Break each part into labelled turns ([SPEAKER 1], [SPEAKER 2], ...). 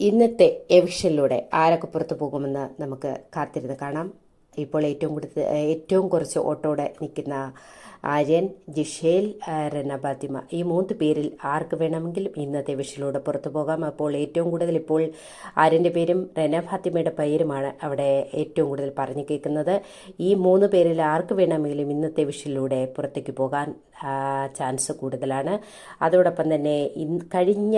[SPEAKER 1] ഇന്നത്തെ എവിഷനിലൂടെ ആരൊക്കെ പുറത്തു പോകുമെന്ന് നമുക്ക് കാത്തിരുന്ന് കാണാം. ഇപ്പോൾ ഏറ്റവും കൂടുതൽ ഏറ്റവും കുറച്ച് ഓട്ടോടെ നിൽക്കുന്ന ആര്യൻ ജിഷേൽ റന ഫാത്തിമ ഈ മൂന്ന് പേരിൽ ആർക്ക് വേണമെങ്കിലും ഇന്നത്തെ വിഷയിലൂടെ പുറത്തു പോകാം. അപ്പോൾ ഏറ്റവും കൂടുതൽ ഇപ്പോൾ ആര്യന്റെ പേരും റന ഫാത്തിമയുടെ പേരുമാണ് അവിടെ ഏറ്റവും കൂടുതൽ പറഞ്ഞു കേൾക്കുന്നത്. ഈ മൂന്ന് പേരിൽ ആർക്ക് വേണമെങ്കിലും ഇന്നത്തെ വിഷയിലൂടെ പുറത്തേക്ക് പോകാൻ ചാൻസ് കൂടുതലാണ്. അതോടൊപ്പം തന്നെ കഴിഞ്ഞ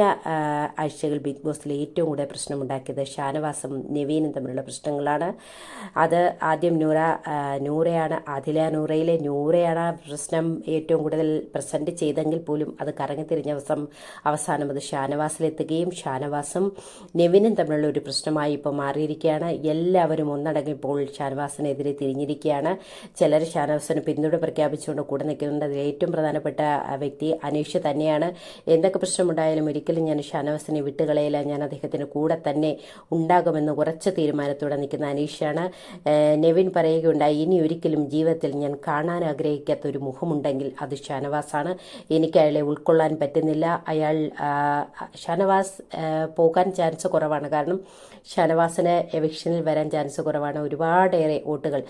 [SPEAKER 1] ആഴ്ചകൾ ബിഗ് ബോസിൽ ഏറ്റവും കൂടുതൽ പ്രശ്നമുണ്ടാക്കിയത് ഷാനവാസും നവീനും തമ്മിലുള്ള പ്രശ്നങ്ങളാണ്. അത് ആദ്യം നൂറ ആ, നൂറയാണ് ആദില നൂറയിലെ നൂറയാണ് പ്രശ്നം ഏറ്റവും കൂടുതൽ പ്രസന്റ് ചെയ്തെങ്കിൽ പോലും അത് കറങ്ങിത്തിരിഞ്ഞ ദിവസം അവസാനം അത് ഷാനവാസിലെത്തുകയും ഷാനവാസും നെവിനും തമ്മിലുള്ള ഒരു പ്രശ്നമായി ഇപ്പോൾ മാറിയിരിക്കുകയാണ്. എല്ലാവരും ഒന്നടങ്കം ഇപ്പോൾ ഷാനവാസിനെതിരെ തിരിഞ്ഞിരിക്കുകയാണ്. ചിലർ ഷാനവാസിന് പിന്തുണ പ്രഖ്യാപിച്ചുകൊണ്ട് കൂടെ നിൽക്കുന്നുണ്ട്. അതിൽ ഏറ്റവും പ്രധാനപ്പെട്ട വ്യക്തി അനീഷ് തന്നെയാണ്. എന്തൊക്കെ പ്രശ്നമുണ്ടായാലും ഒരിക്കലും ഞാൻ ഷാനവാസിനെ വിട്ടുകളയില്ല ഞാൻ അദ്ദേഹത്തിന് കൂടെ തന്നെ ഉണ്ടാകുമെന്ന് ഉറച്ച തീരുമാനത്തോടെ നിൽക്കുന്ന അനീഷാണ്. നെവിൻ പറയുകയുണ്ടായി ഇനി ഒരിക്കലും ജീവിതത്തിൽ ഞാൻ കാണാൻ ആഗ്രഹിക്കാത്ത ഒരു മുഖമുണ്ടെങ്കിൽ അത് ഷാനവാസാണ്. എനിക്ക് അയാളെ ഉൾക്കൊള്ളാൻ പറ്റുന്നില്ല. അയാൾ ഷാനവാസ് പോകാൻ ചാൻസ് കുറവാണ്. കാരണം ഷാനവാസിന് എവിക്ഷനിൽ വരാൻ ചാൻസ് കുറവാണ്. ഒരുപാടേറെ വോട്ടുകൾ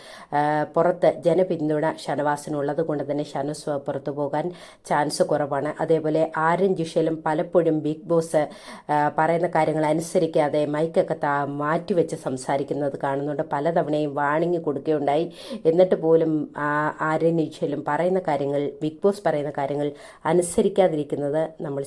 [SPEAKER 1] പുറത്ത് ജനപിന്തുണ ഷാനവാസിനുള്ളത് കൊണ്ട് തന്നെ ഷാനവാസ് പുറത്തു പോകാൻ ചാൻസ് കുറവാണ്. അതേപോലെ ആര്യൻ ജിഷലും പലപ്പോഴും ബിഗ് ബോസ് പറയുന്ന കാര്യങ്ങൾ അനുസരിക്കാതെ മൈക്കൊക്കെ മാറ്റിവെച്ച് സംസാരിക്കുന്നത് കാണുന്നുണ്ട്. പലതവണയും വാണിംഗ് കൊടുക്കുകയുണ്ടായി എന്നിട്ട് പോലും ആര്യൻ ജിഷലും പറയുന്ന കാര്യങ്ങൾ ബിഗ് ബോസ് പറയുന്ന കാര്യങ്ങൾ അനുസരിക്കാതിരിക്കുന്നത് നമ്മൾ